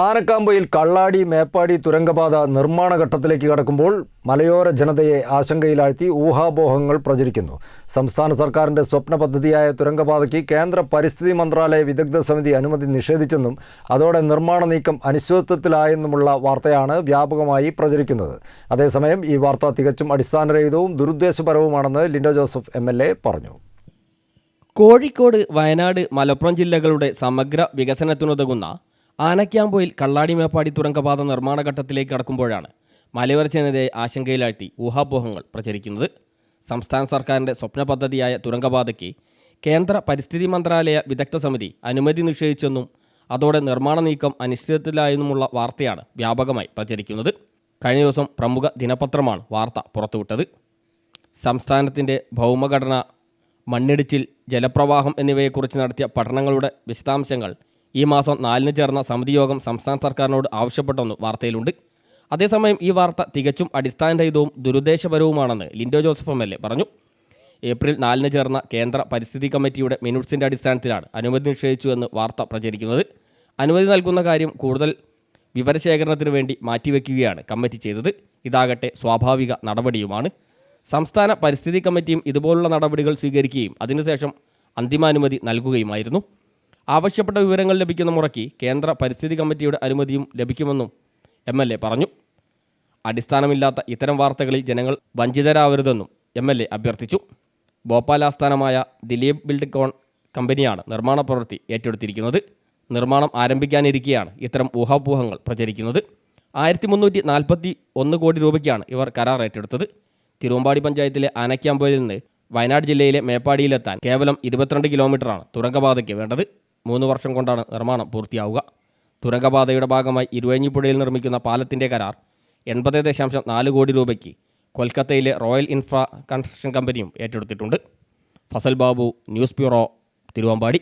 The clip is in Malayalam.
ആനക്കാമ്പയിൽ കള്ളാടി മേപ്പാടി തുരങ്കപാത നിർമ്മാണ ഘട്ടത്തിലേക്ക് കടക്കുമ്പോൾ മലയോര ജനതയെ ആശങ്കയിലാഴ്ത്തി ഊഹാപോഹങ്ങൾ പ്രചരിക്കുന്നു. സംസ്ഥാന സർക്കാരിന്റെ സ്വപ്ന പദ്ധതിയായ തുരങ്കപാതയ്ക്ക് കേന്ദ്ര പരിസ്ഥിതി മന്ത്രാലയ വിദഗ്ധ സമിതി അനുമതി നിഷേധിച്ചെന്നും അതോടെ നിർമ്മാണ നീക്കം അനിശ്ചിതത്വത്തിലായെന്നുമുള്ള വാർത്തയാണ് വ്യാപകമായി പ്രചരിക്കുന്നത്. അതേസമയം ഈ വാർത്ത തികച്ചും അടിസ്ഥാനരഹിതവും ദുരുദ്ദേശപരവുമാണെന്ന് ലിൻഡോ ജോസഫ് എം പറഞ്ഞു. കോഴിക്കോട് വയനാട് മലപ്പുറം ജില്ലകളുടെ സമഗ്ര വികസനത്തിനുതകുന്ന ആനക്യാമ്പോയിൽ കള്ളാടി മേപ്പാടി തുരങ്കപാത നിർമ്മാണ ഘട്ടത്തിലേക്ക് കടക്കുമ്പോഴാണ് മലയോരച്ചതിനെതിരെ ആശങ്കയിലാഴ്ത്തി ഊഹാപോഹങ്ങൾ പ്രചരിക്കുന്നത്. സംസ്ഥാന സർക്കാരിന്റെ സ്വപ്ന പദ്ധതിയായ തുരങ്കപാതയ്ക്ക് കേന്ദ്ര പരിസ്ഥിതി മന്ത്രാലയ വിദഗ്ധ സമിതി അനുമതി നിഷേധിച്ചെന്നും അതോടെ നിർമ്മാണ നീക്കം അനിശ്ചിതത്തിലായെന്നുമുള്ള വാർത്തയാണ് വ്യാപകമായി പ്രചരിക്കുന്നത്. കഴിഞ്ഞ ദിവസം പ്രമുഖ ദിനപത്രമാണ് വാർത്ത പുറത്തുവിട്ടത്. സംസ്ഥാനത്തിന്റെ ഭൗമഘടന മണ്ണിടിച്ചിൽ ജലപ്രവാഹം എന്നിവയെക്കുറിച്ച് നടത്തിയ പഠനങ്ങളുടെ വിശദാംശങ്ങൾ ഈ മാസം നാലിന് ചേർന്ന സമിതി യോഗം സംസ്ഥാന സർക്കാരിനോട് ആവശ്യപ്പെട്ടെന്ന് വാർത്തയിലുണ്ട്. അതേസമയം ഈ വാർത്ത തികച്ചും അടിസ്ഥാനരഹിതവും ദുരുദ്ദേശപരവുമാണെന്ന് Lindo Joseph M L A പറഞ്ഞു. ഏപ്രിൽ നാലിന് ചേർന്ന കേന്ദ്ര പരിസ്ഥിതി കമ്മിറ്റിയുടെ മിനിറ്റ്സിന്റെ അടിസ്ഥാനത്തിലാണ് അനുമതി നിഷേധിച്ചു എന്ന് വാർത്ത പ്രചരിക്കുന്നത്. അനുമതി നൽകുന്ന കാര്യം കൂടുതൽ വിവരശേഖരണത്തിന് വേണ്ടി മാറ്റിവെക്കുകയാണ് കമ്മിറ്റി ചെയ്തത്. ഇതാകട്ടെ സ്വാഭാവിക നടപടിയുമാണ്. സംസ്ഥാന പരിസ്ഥിതി കമ്മിറ്റിയും ഇതുപോലുള്ള നടപടികൾ സ്വീകരിക്കുകയും അതിനുശേഷം അന്തിമാനുമതി നൽകുകയുമായിരുന്നു. ആവശ്യപ്പെട്ട വിവരങ്ങൾ ലഭിക്കുന്ന മുറയ്ക്ക് കേന്ദ്ര പരിസ്ഥിതി കമ്മിറ്റിയുടെ അനുമതിയും ലഭിക്കുമെന്നും എം എൽ എ പറഞ്ഞു. അടിസ്ഥാനമില്ലാത്ത ഇത്തരം വാർത്തകളിൽ ജനങ്ങൾ വഞ്ചിതരാവരുതെന്നും എം എൽ എ അഭ്യർത്ഥിച്ചു. ഭോപ്പാൽ ആസ്ഥാനമായ ദിലീപ് ബിൽഡ്കോൺ കമ്പനിയാണ് നിർമ്മാണ പ്രവൃത്തി ഏറ്റെടുത്തിരിക്കുന്നത്. നിർമ്മാണം ആരംഭിക്കാനിരിക്കെയാണ് ഇത്തരം ഊഹാപോഹങ്ങൾ പ്രചരിക്കുന്നത്. ആയിരത്തി മുന്നൂറ്റി നാൽപ്പത്തി ഒന്ന് കോടി രൂപയ്ക്കാണ് ഇവർ കരാർ ഏറ്റെടുത്തത്. തിരുവമ്പാടി പഞ്ചായത്തിലെ ആനക്യാമ്പയിൽ നിന്ന് വയനാട് ജില്ലയിലെ മേപ്പാടിയിലെത്താൻ കേവലം ഇരുപത്തിരണ്ട് കിലോമീറ്ററാണ് തുരങ്കപാതയ്ക്ക് വേണ്ടത്. മൂന്ന് വർഷം കൊണ്ടാണ് നിർമ്മാണം പൂർത്തിയാവുക. തുരങ്കപാതയുടെ ഭാഗമായി ഇരുവഞ്ഞിപ്പുഴയിൽ നിർമ്മിക്കുന്ന പാലത്തിന്റെ കരാർ എൺപത് ദശാംശം നാല് കോടി രൂപയ്ക്ക് കൊൽക്കത്തയിലെ റോയൽ ഇൻഫ്രാ കൺസ്ട്രക്ഷൻ കമ്പനിയും ഏറ്റെടുത്തിട്ടുണ്ട്. Fazal Babu news bureau Thiruvambady.